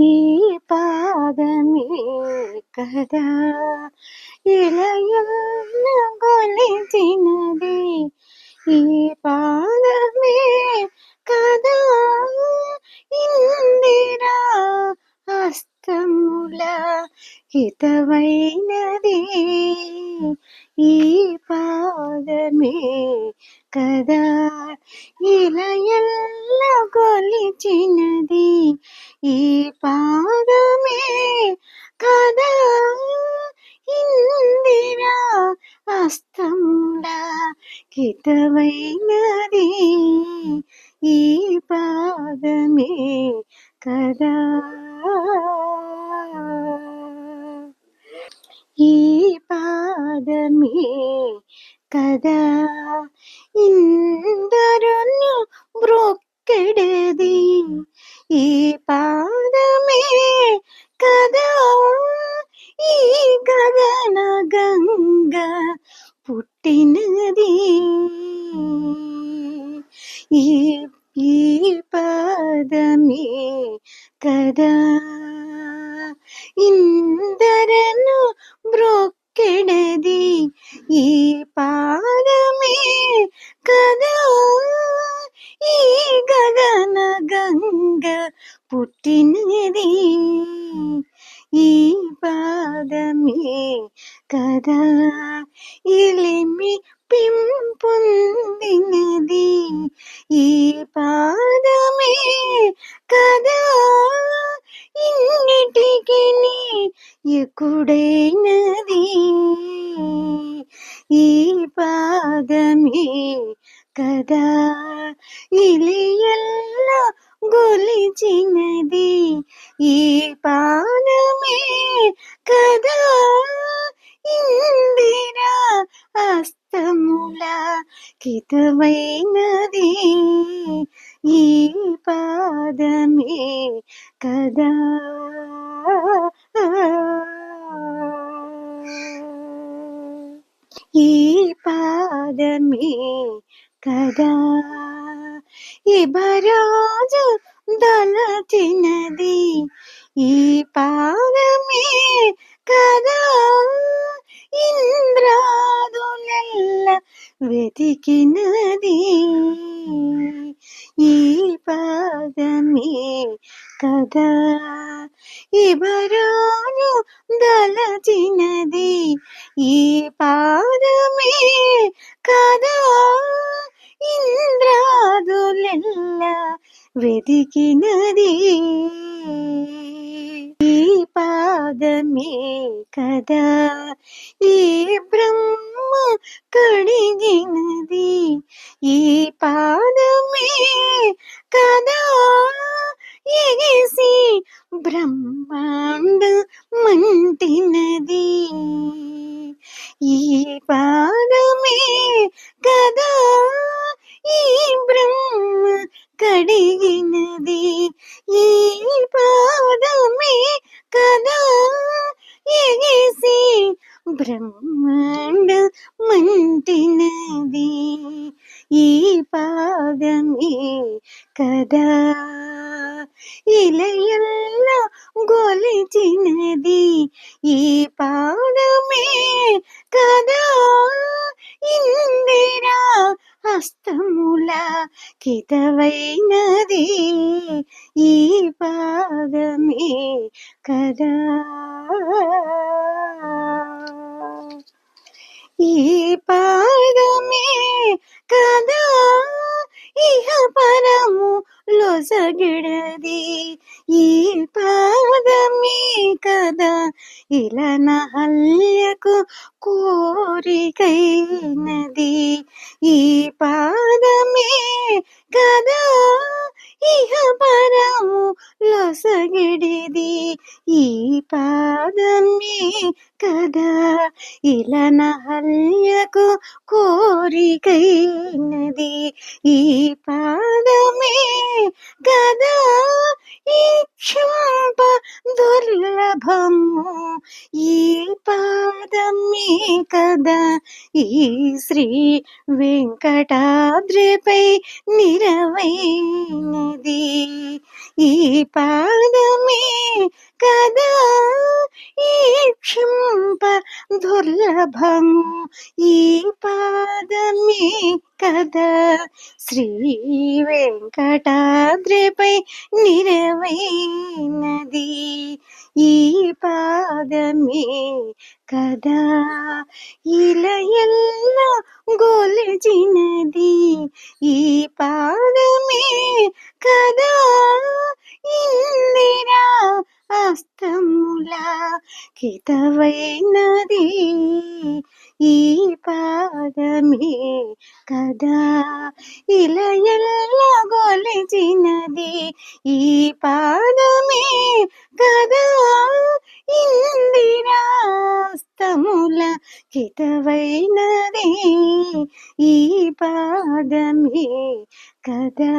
ఈ పాదమే కదా. ఇలయన్న గొలిచినది ఈ పాదమే కదా. ఇందిరా హస్తముల హితవైనది ఈ పాదమే కదా. ఇలా ఇలయల్ల కొలిచినది ఈ పాదమే కదా. ఇందిరా అస్తముల కితవైనది ఈ పాదమే కదా ఈ పాదమే కదా ఇందరును బ్రొక్కెడది ఈ పాదమే కదా ఈ గగన గంగ పుట్టినది ఈ ఈ పాదమే కదా ఇందరను బ్రొక్కెడది ఈ పాదమే కదా ఈ గగన గంగ పుట్టినది ఈ పాదమే కదా ఇలిమి పింపొందినది ఈ పాదమే కదా ఇన్నిటికి ఎక్కుడైనది ఈ పాదమే కదా? ఇలియల్ల గొలిచినది ఈ పానమే కదా? ఇందిరా అస్తముల కితవైనది ఈ పాదమే కదా? రోజు దొలచినది ఈ పాదమే కదా ఇంద్రాదులెల్ల వెతికినది. ఈ పాదమే కదా ఇవరోను దలచినది ఈ పాదమే కదా ఇంద్ర ఇంద్రాదులెల్ల వెతికినది ఈ పాదమే కదా ఈ బ్రహ్మ కడిగినది. ఈ పాదమే కదా ఎగిసి బ్రహ్మాండ బ్రహ్మాండ మంటినది. ఈ పాదమే కదా. ఇలయల్ల గొలిచినది. ఈ పాదమే కదా. ఇందిరా హస్తముల కితవైనది. ఈ పాదమే కదా. కదా? ఇహ పరము లొసగిడది. ఈ పాదమే కదా? ఇలా నహల్యకు కోరికైనది. ఈ పాదమే కదా? ఇహ పరము లొసగిడిది ఈ పాదమే కదా ఇలా నహల్యకు కోరికైనది ఈ పాదమే కదా ఇక్షాప దుర్లభము ఈ పాదమే కదా ఈ శ్రీ వెంకటాద్రిపై నిరవైనది. ఈ పాదమే కదా? ఈక్షింప దుర్లభం ఈ పాదమే కదా? శ్రీ వెంకటాద్రిపై నిరవైనది ఈ పాదమే కదా? ఇలా ఎల్ల గోలచినది ఈ పాదమే కదా? అంకితమైనది ఈ పాదమే కదా. ఇలా ఎల్ల గొలిచినది. ఈ పాదమే కదా. ఇందిరాస్తముల కితవైనది ఈ పాదమే కదా.